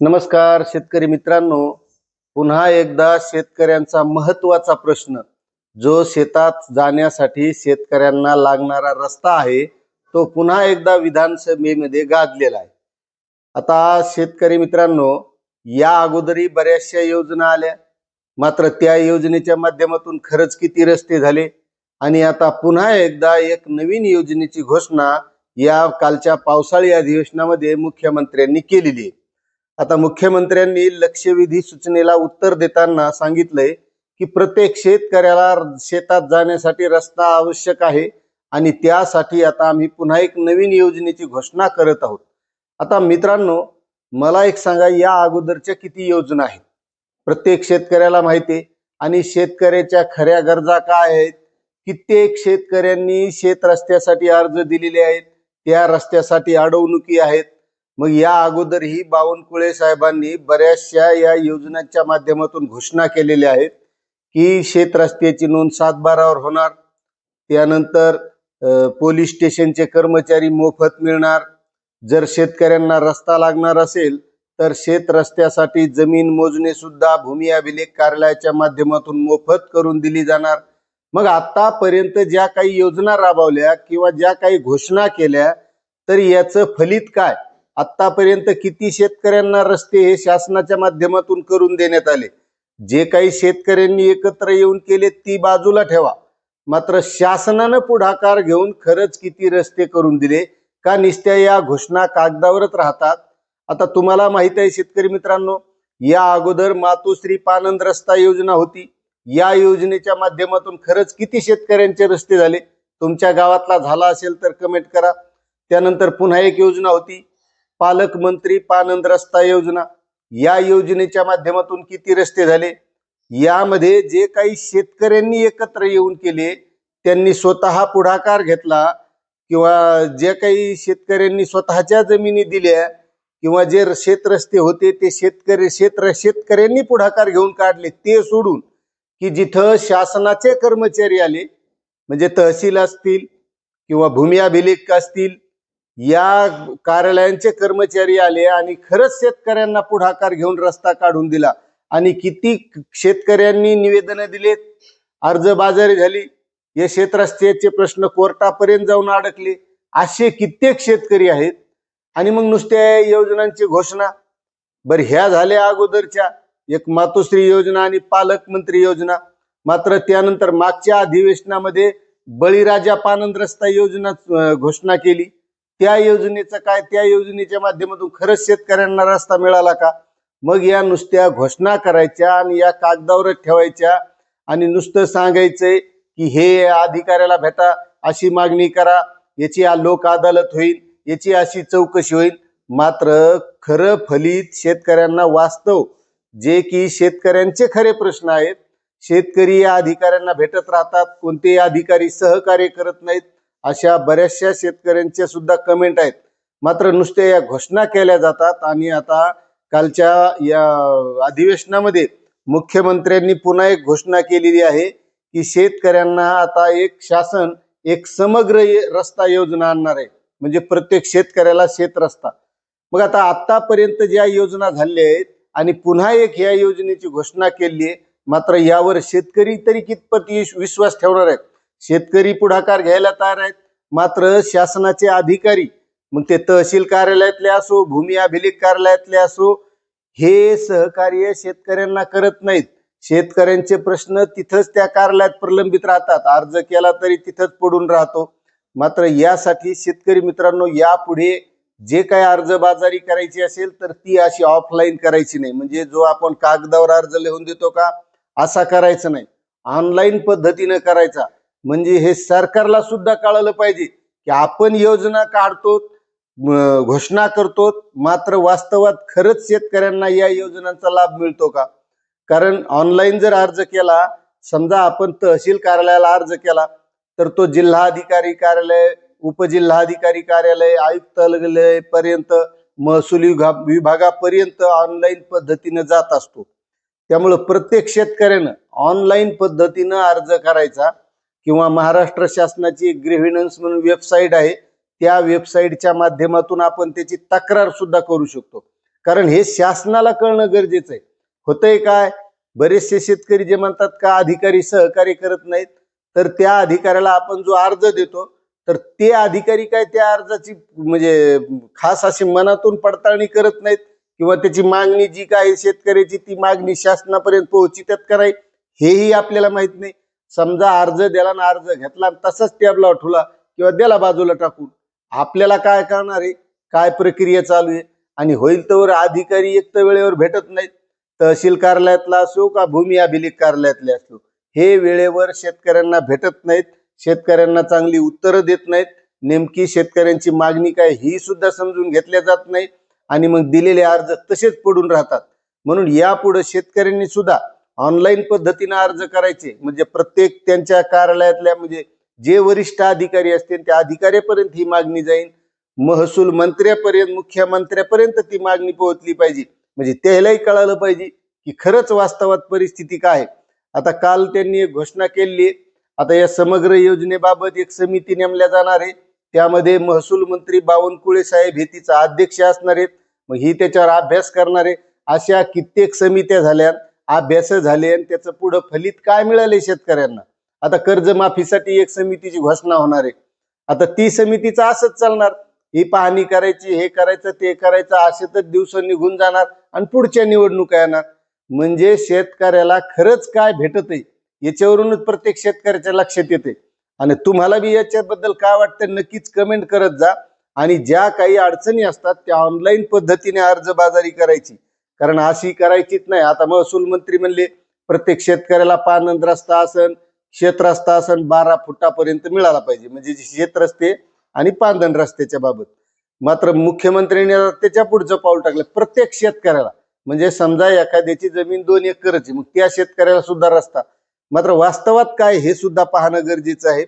नमस्कार शेतकरी मित्रांनो. पुन्हा एकदा शेतकऱ्यांचा महत्त्वाचा प्रश्न. जो शेतात जाण्यासाठी शेतकऱ्यांना लागणारा रस्ता आहे तो पुन्हा एकदा विधानसभेमध्ये गाजलेला आहे. आता शेतकरी मित्रांनो या अगोदरी बऱ्याचशा योजना आल्या. मात्र त्या योजनेच्या माध्यमातून खरंच किती रस्ते झाले? आणि आता पुन्हा एकदा एक नवीन योजनेची घोषणा या कालच्या पावसाळी अधिवेशनामध्ये मुख्यमंत्र्यांनी केलेली आहे. आता मुख्यमंत्र्यांनी लक्षवेधी सूचनेला उत्तर देताना सांगितलंय की प्रत्येक शेतकऱ्याला शेतात जाण्यासाठी रस्ता आवश्यक आहे आणि त्यासाठी आता आम्ही पुन्हा एक नवीन योजनेची घोषणा करत आहोत. आता मित्रांनो मला एक सांगा या अगोदरच्या किती योजना आहेत? प्रत्येक शेतकऱ्याला माहिती आहे. आणि शेतकऱ्याच्या खऱ्या गरजा काय आहेत? कित्येक शेतकऱ्यांनी शेत रस्त्यासाठी अर्ज दिलेले आहेत. त्या रस्त्यासाठी अडवणुकी आहेत. मग या अगोदरही बावनकुळे साहेबांनी बऱ्याचशा या योजनांच्या माध्यमातून घोषणा केलेल्या आहेत की शेत रस्त्याची नोंद सातबारावर होणार. त्यानंतर पोलीस स्टेशनचे कर्मचारी मोफत मिळणार. जर शेतकऱ्यांना रस्ता लागणार असेल तर शेत रस्त्यासाठी जमीन मोजणे सुद्धा भूमी अभिलेख कार्यालयाच्या माध्यमातून मोफत करून दिली जाणार. मग आतापर्यंत ज्या काही योजना राबवल्या किंवा ज्या काही घोषणा केल्या तर याचं फलित काय? आतापर्यंत किती शेतकऱ्यांना रस्ते हे शासनाच्या माध्यमातून करून देण्यात आले? जे काही शेतकऱ्यांनी एकत्र येऊन केले ती बाजूला ठेवा. मात्र शासनानं पुढाकार घेऊन खरंच किती रस्ते करून दिले? का निस्त्या या घोषणा कागदावरच राहतात? आता तुम्हाला माहीत आहे शेतकरी मित्रांनो या अगोदर मातोश्री पानंद रस्ता योजना होती. या योजनेच्या माध्यमातून खरंच किती शेतकऱ्यांचे रस्ते झाले? तुमच्या गावातला झाला असेल तर कमेंट करा. त्यानंतर पुन्हा एक योजना होती. पालकमंत्री पानंद रस्ता योजना. या योजनेच्या माध्यमातून किती रस्ते झाले? यामध्ये जे काही शेतकऱ्यांनी एकत्र येऊन केले त्यांनी स्वतः पुढाकार घेतला किंवा जे काही शेतकऱ्यांनी स्वतःच्या जमिनी दिल्या किंवा जे शेतरस्ते होते ते शेतकरी शेत शेतकऱ्यांनी पुढाकार घेऊन काढले ते सोडून की जिथं शासनाचे कर्मचारी आले म्हणजे तहसील असतील किंवा भूमी अभिलेख असतील या कार्यालयांचे कर्मचारी आले आणि खरंच शेतकऱ्यांना पुढाकार घेऊन रस्ता काढून दिला. आणि किती शेतकऱ्यांनी निवेदन दिलेत अर्जबाजारी झाली या शेतरस्त्याचे प्रश्न कोर्टापर्यंत जाऊन अडकले. असे कित्येक शेतकरी आहेत. आणि मग नुसत्या योजनांची घोषणा. बर ह्या झाल्या अगोदरच्या. एक मातोश्री योजना आणि पालकमंत्री योजना. मात्र त्यानंतर मागच्या अधिवेशनामध्ये बळीराजा पानंद रस्ता योजना घोषणा केली. त्या योजनेचं काय? त्या योजनेच्या माध्यमातून खरंच शेतकऱ्यांना रस्ता मिळाला का? मग या नुसत्या घोषणा करायच्या आणि या कागदावरच ठेवायच्या आणि नुसतं सांगायचंय की हे अधिकाऱ्याला भेटा अशी मागणी करा याची लोक अदालत होईल याची अशी चौकशी होईल. मात्र खरं फलित शेतकऱ्यांना वास्तव जे की शेतकऱ्यांचे खरे प्रश्न आहेत शेतकरी या अधिकाऱ्यांना भेटत राहतात कोणतेही अधिकारी सहकार्य करत नाहीत अशा बऱ्याचशा शेतकऱ्यांच्या सुद्धा कमेंट आहेत. मात्र नुसत्या या घोषणा केल्या जातात आणि आता कालच्या या अधिवेशनामध्ये मुख्यमंत्र्यांनी पुन्हा एक घोषणा केलेली आहे की शेतकऱ्यांना आता एक शासन एक समग्र रस्ता योजना आणणार आहे. म्हणजे प्रत्येक शेतकऱ्याला शेत रस्ता. मग आता आतापर्यंत ज्या योजना झाल्या आहेत आणि पुन्हा एक या योजनेची घोषणा केली आहे मात्र यावर शेतकरी तरी कितपत विश्वास ठेवणार आहेत? शेतकरी पुढाकार घ्यायला तयार आहेत. मात्र शासनाचे अधिकारी मग ते तहसील कार्यालयातले असो भूमी अभिलेख कार्यालयातले असो हे सहकार्य शेतकऱ्यांना करत नाहीत. शेतकऱ्यांचे प्रश्न तिथंच त्या कार्यालयात प्रलंबित राहतात. अर्ज केला तरी तिथंच पडून राहतो. मात्र यासाठी शेतकरी मित्रांनो यापुढे जे काय अर्जबाजारी करायची असेल तर ती अशी ऑफलाईन करायची नाही. म्हणजे जो आपण कागदावर अर्ज लिहून देतो का असा करायचा नाही. ऑनलाईन पद्धतीनं करायचा. म्हणजे हे सरकारला सुद्धा कळालं पाहिजे की आपण योजना काढतो घोषणा करतो मात्र वास्तवात खरंच शेतकऱ्यांना या योजनांचा लाभ मिळतो का? कारण ऑनलाईन जर अर्ज केला समजा आपण तहसील कार्यालयाला अर्ज केला तर तो जिल्हाधिकारी कार्यालय उपजिल्हाधिकारी कार्यालय आयुक्तालय पर्यंत महसूल विभागापर्यंत ऑनलाईन पद्धतीने जात असतो. त्यामुळं प्रत्येक शेतकऱ्यानं ऑनलाईन पद्धतीनं अर्ज करायचा. किंवा महाराष्ट्र शासनाची ग्रेव्हिनन्स म्हणून वेबसाईट आहे त्या वेबसाईटच्या माध्यमातून आपण त्याची तक्रार सुद्धा करू शकतो. कारण हे शासनाला कळणं गरजेचं आहे. होतंय काय? बरेचसे शेतकरी जे म्हणतात का अधिकारी सहकार्य करत नाहीत तर त्या अधिकाऱ्याला आपण जो अर्ज देतो तर ते अधिकारी काय त्या अर्जाची म्हणजे खास अशी मनातून पडताळणी करत नाहीत किंवा त्याची मागणी जी काय शेतकऱ्याची ती मागणी शासनापर्यंत पोहोचितात का नाही हेही आपल्याला माहीत नाही. समजा अर्ज दिला ना अर्ज घेतला तसंच तसाच टॅबला ठेवला किंवा दिला बाजूला टाकून आपल्याला काय करणार आहे? काय प्रक्रिया चालू आहे? आणि होईल तर अधिकारी एक तर वेळेवर भेटत नाहीत. तहसील कार्यालयातला असो का भूमी अभिलेख कार्यालयातले असो हे वेळेवर शेतकऱ्यांना भेटत नाहीत. शेतकऱ्यांना चांगली उत्तरं देत नाहीत. नेमकी शेतकऱ्यांची मागणी काय ही सुद्धा समजून घेतल्या जात नाही आणि मग दिलेले अर्ज तसेच पडून राहतात. म्हणून यापुढे शेतकऱ्यांनी सुद्धा ऑनलाईन पद्धतीने अर्ज करायचे. म्हणजे प्रत्येक त्यांच्या कार्यालयातल्या म्हणजे जे वरिष्ठ अधिकारी असतील त्या अधिकाऱ्यापर्यंत ही मागणी जाईल. महसूल मंत्र्यापर्यंत मुख्यमंत्र्यापर्यंत ती मागणी पोहोचली पाहिजे. म्हणजे त्यालाही कळालं पाहिजे की खरंच वास्तवात परिस्थिती काय आहे. आता काल त्यांनी एक घोषणा केली आहे. आता या समग्र योजनेबाबत एक समिती नेमल्या जाणार आहे. त्यामध्ये महसूल मंत्री बावनकुळे साहेब हे तिचा अध्यक्ष असणार आहेत. मग ही त्याच्यावर अभ्यास करणार आहे. अशा कित्येक समित्या झाल्या अभ्यास झाले आणि त्याचं पुढं फलित काय मिळाले शेतकऱ्यांना? आता कर्जमाफीसाठी एक समितीची घोषणा होणार आहे. आता ती समितीचं असंच चालणार. ही पाहणी करायची हे करायचं ते करायचं असे तर दिवस निघून जाणार आणि पुढच्या निवडणुका येणार. म्हणजे शेतकऱ्याला खरंच काय भेटत आहे याच्यावरूनच प्रत्येक शेतकऱ्याच्या लक्षात येते आणि तुम्हाला बी याच्याबद्दल काय वाटतं नक्कीच कमेंट करत जा. आणि ज्या काही अडचणी असतात त्या ऑनलाईन पद्धतीने अर्जबाजारी करायची. कारण अशी करायचीच नाही. आता महसूल मंत्री म्हणले प्रत्येक शेतकऱ्याला पानंद रस्ता असन शेत रस्ता असन बारा फुटापर्यंत मिळाला पाहिजे. म्हणजे शेत रस्ते आणि पानधन रस्त्याच्या बाबत. मात्र मुख्यमंत्र्यांनी त्याच्या पुढचं पाऊल टाकलं. प्रत्येक शेतकऱ्याला. म्हणजे समजा एखाद्याची जमीन दोन एकरची मग त्या शेतकऱ्याला सुद्धा रस्ता. मात्र वास्तवात काय हे सुद्धा पाहणं गरजेचं आहे.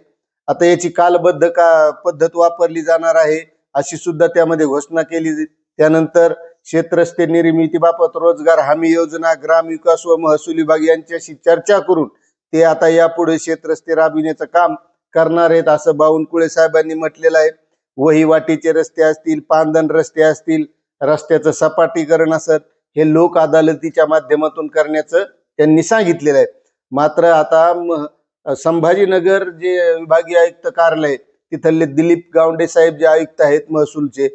आता याची कालबद्ध का पद्धत वापरली जाणार आहे अशी सुद्धा त्यामध्ये घोषणा केली. त्यानंतर शेतरस्ते निर्मितीबाबत रोजगार हमी योजना ग्राम विकास व महसूल विभाग यांच्याशी चर्चा करून ते आता यापुढे क्षेत्रस्ते राबविण्याचं काम करणार आहेत असं बावनकुळे साहेबांनी म्हटलेलं आहे. वहिवाटीचे रस्ते असतील पांदन रस्ते असतील रस्त्याचं सपाटीकरण असत हे लोक अदालतीच्या माध्यमातून करण्याचं त्यांनी सांगितलेलं आहे. मात्र आता संभाजीनगर जे विभागीय आयुक्त कार्यालय तिथले दिलीप गावंडे साहेब जे आयुक्त आहेत महसूलचे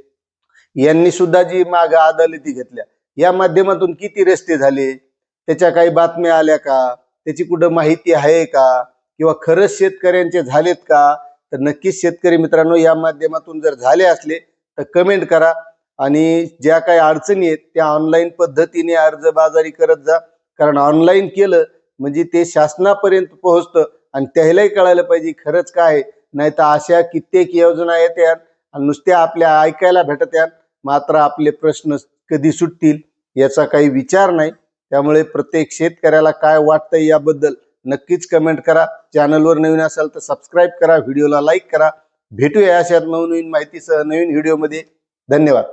यांनी सुद्धा जी माग अदालती घेतल्या. या माध्यमातून किती रस्ते झाले? त्याच्या काही बातम्या आल्या का? त्याची कुठं माहिती आहे का? किंवा खरंच शेतकऱ्यांचे झालेत का? तर नक्कीच शेतकरी मित्रांनो या माध्यमातून जर झाले असले तर कमेंट करा. आणि ज्या काही अडचणी आहेत त्या ऑनलाईन पद्धतीने अर्जबाजारी करत जा. कारण ऑनलाईन केलं म्हणजे ते शासनापर्यंत पोहोचतं आणि त्यालाही कळायला पाहिजे खरंच काय नाही तर अशा कित्येक योजना येत्या आणि नुसत्या आपल्या ऐकायला भेटत्या मात्र आपले प्रश्न कधी सुटतील याचा काही विचार नाही. त्यामुळे प्रत्येक शेतकऱ्याला काय वाटतंय याबद्दल नक्कीच कमेंट करा. चॅनलवर नवीन असाल तर सबस्क्राईब करा. व्हिडिओला लाईक करा. भेटूया अशा नवनवीन माहितीसह नवीन व्हिडिओमध्ये धन्यवाद.